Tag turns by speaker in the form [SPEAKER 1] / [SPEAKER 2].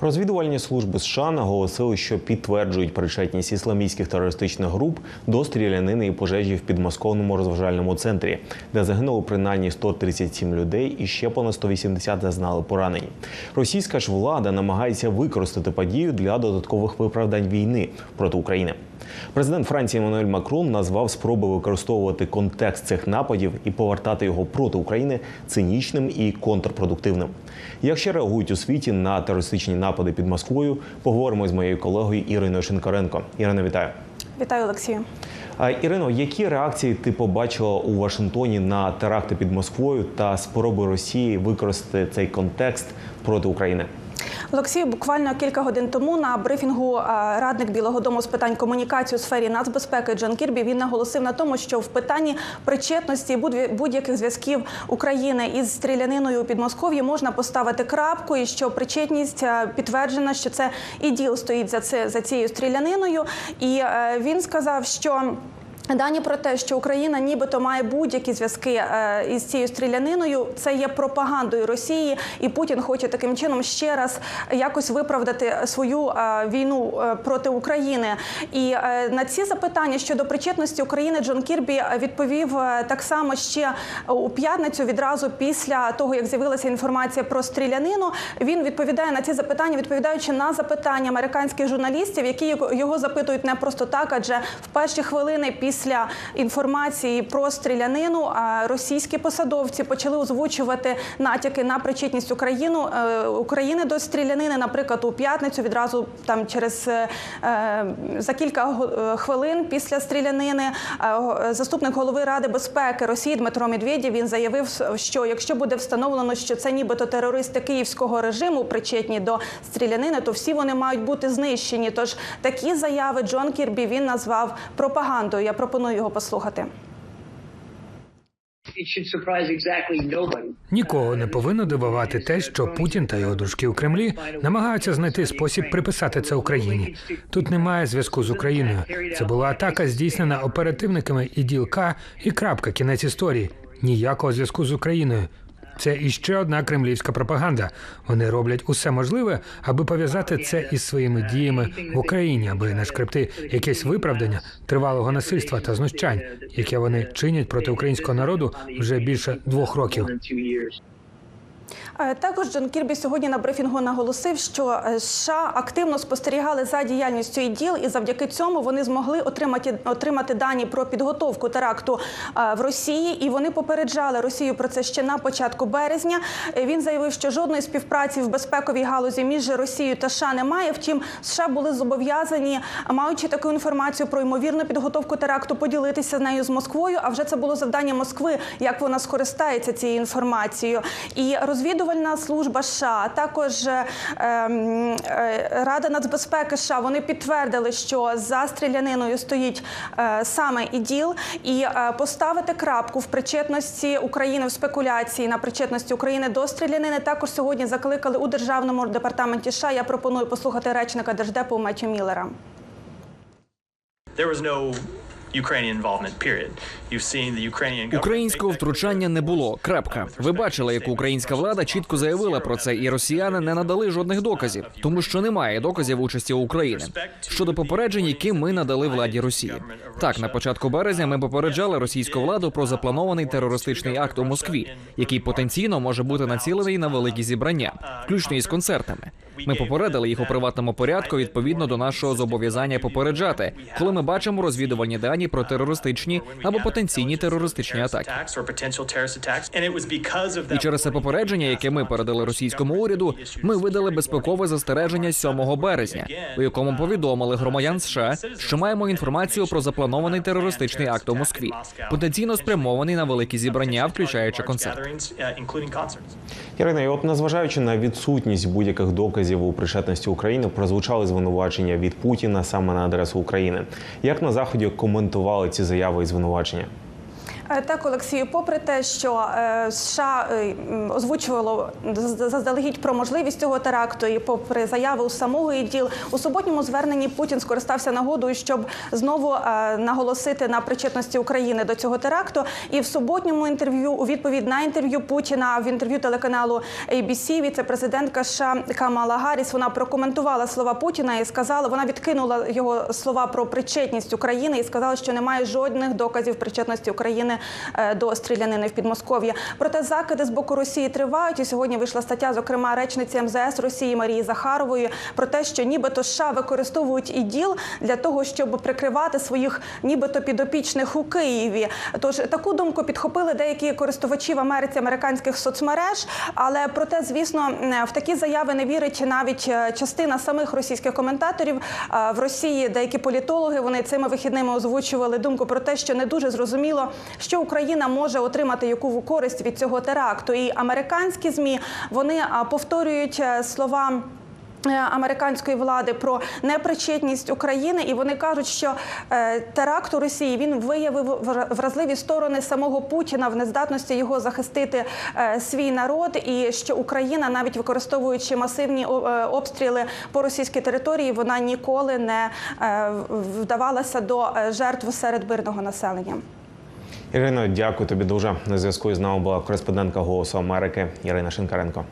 [SPEAKER 1] Розвідувальні служби США наголосили, що підтверджують причетність ісламістських терористичних груп до стрілянини і пожежі в підмосковному розважальному центрі, де загинуло принаймні 137 людей і ще понад 180 зазнали поранень. Російська ж влада намагається використати подію для додаткових виправдань війни проти України. Президент Франції Еммануель Макрон назвав спроби використовувати контекст цих нападів і повертати його проти України цинічним і контрпродуктивним. Як ще реагують у світі на терористичні напади під Москвою? Поговоримо з моєю колегою Іриною Шинкаренко. Ірина, вітаю.
[SPEAKER 2] Вітаю, Олексію.
[SPEAKER 1] Ірино, які реакції ти побачила у Вашингтоні на теракти під Москвою та спроби Росії використати цей контекст проти України?
[SPEAKER 2] Олексію, буквально кілька годин тому на брифінгу радник Білого Дому з питань комунікації у сфері нацбезпеки Джон Кірбі він наголосив на тому, що в питанні причетності будь- будь-яких зв'язків України із стріляниною у Підмосков'ї можна поставити крапку, і що причетність підтверджена, що це іділ стоїть за це за цією стріляниною. І е, він сказав, що. Дані про те, що Україна нібито має будь-які зв'язки е, із цією стріляниною, це є пропагандою Росії, і Путін хоче таким чином ще раз якось виправдати свою е, війну е, проти України. І на ці запитання щодо причетності України Джон Кірбі відповів так само ще у п'ятницю, відразу після того, як з'явилася інформація про стрілянину. Він відповідає на ці запитання, відповідаючи на запитання американських журналістів, які його запитують не просто так, адже в перші хвилини після інформації про стрілянину російські посадовці почали озвучувати натяки на причетність Україну е, України до стрілянини. Наприклад, у п'ятницю відразу там через е, е, за кілька хвилин після стрілянини заступник голови ради безпеки Росії Дмитро Медведєв він заявив, що якщо буде встановлено, що це нібито терористи київського режиму причетні до стрілянини, то всі вони мають бути знищені. Тож такі заяви Джон Кірбі він назвав пропагандою. Я пропоную його послухати.
[SPEAKER 3] Нікого не повинно дивувати те, що Путін та його дружки у Кремлі намагаються знайти спосіб приписати це Україні. Тут немає зв'язку з Україною. Це була атака, здійснена оперативниками і ділка, і крапка, кінець історії. Ніякого зв'язку з Україною. Це іще одна кремлівська пропаганда. Вони роблять усе можливе, аби пов'язати це із своїми діями в Україні, аби нашкребти якесь виправдання тривалого насильства та знущань, яке вони чинять проти українського народу вже більше двох років.
[SPEAKER 2] Е, Також Джон Кірбі сьогодні на брифінгу наголосив, що е, США активно спостерігали за діяльністю іділ, і завдяки цьому вони змогли отримати отримати дані про підготовку теракту е, в Росії. І вони попереджали Росію про це ще на початку березня. Він заявив, що жодної співпраці в безпековій галузі між Росією та США немає. Втім, США були зобов'язані, маючи таку інформацію про ймовірну підготовку теракту, поділитися нею з Москвою. А вже це було завдання Москви, як вона скористається цією інформацією. І розвідувальна служба США, а також е, ем, е, Рада нацбезпеки США, вони підтвердили, що за стріляниною стоїть е, саме іділ, і е, поставити крапку в причетності України в спекуляції на причетності України до стрілянини. Також сьогодні закликали у державному департаменті США. Я пропоную послухати речника держдепу Меттю Міллера.
[SPEAKER 4] There was no Ukrainian involvement, period. You've seen the Ukrainian
[SPEAKER 5] Українського втручання не було. Крапка. Ви бачили, як українська влада чітко заявила про це, і росіяни не надали жодних доказів, тому що немає доказів участі України щодо попереджень, які ми надали владі Росії. Так, на початку березня ми попереджали російську владу про запланований терористичний акт у Москві, який потенційно може бути націлений на великі зібрання, включно із концертами. Ми попередили їх у приватному порядку відповідно до нашого зобов'язання попереджати, коли ми бачимо розвідувальні дані про терористичні або потенційні терористичні атаки. І через це попередження, яке ми передали російському уряду, ми видали безпекове застереження 7 березня, у якому повідомили громадян США, що маємо інформацію про запланований терористичний акт у Москві, потенційно спрямований на великі зібрання, включаючи концерт.
[SPEAKER 1] Ірина, і от незважаючи на відсутність будь-яких доказів у причетності України, прозвучали звинувачення від Путіна саме на адресу України. Як на заході коментували ці заяви і звинувачення?
[SPEAKER 2] Так, Олексію, попри те, що е, США е, озвучувало заздалегідь про можливість цього теракту, і попри заяви самого іділ, у суботньому зверненні Путін скористався нагодою, щоб знову е, наголосити на причетності України до цього теракту. І в суботньому інтерв'ю, у відповідь на інтерв'ю Путіна в інтерв'ю телеканалу ABC, віце-президентка США Камала Гарріс, вона прокоментувала слова Путіна і сказала, вона відкинула його слова про причетність України і сказала, що немає жодних доказів причетності України е, до стрілянини в Підмосков'я. Проте закиди з боку Росії тривають. І сьогодні вийшла стаття, зокрема речниці МЗС Росії Марії Захарової, про те, що нібито США використовують іділ для того, щоб прикривати своїх нібито підопічних у Києві. Тож таку думку підхопили деякі користувачі в Америці американських соцмереж. Але проте, звісно, в такі заяви не вірить навіть е, частина самих російських коментаторів Е, в Росії. Деякі політологи вони цими вихідними озвучували думку про те, що не дуже зрозуміло, що Україна може отримати яку користь від цього теракту. І американські змі вони повторюють е, слова. е, Американської влади про непричетність України, і вони кажуть, що е, теракт у Росії він виявив вразливі сторони самого Путіна в нездатності його захистити свій народ, і що Україна, навіть використовуючи масивні обстріли по російській території, вона ніколи не вдавалася до жертв серед мирного населення.
[SPEAKER 1] Ірино, дякую тобі дуже. На зв'язку з нами була кореспондентка Голосу Америки Ірина Шинкаренко.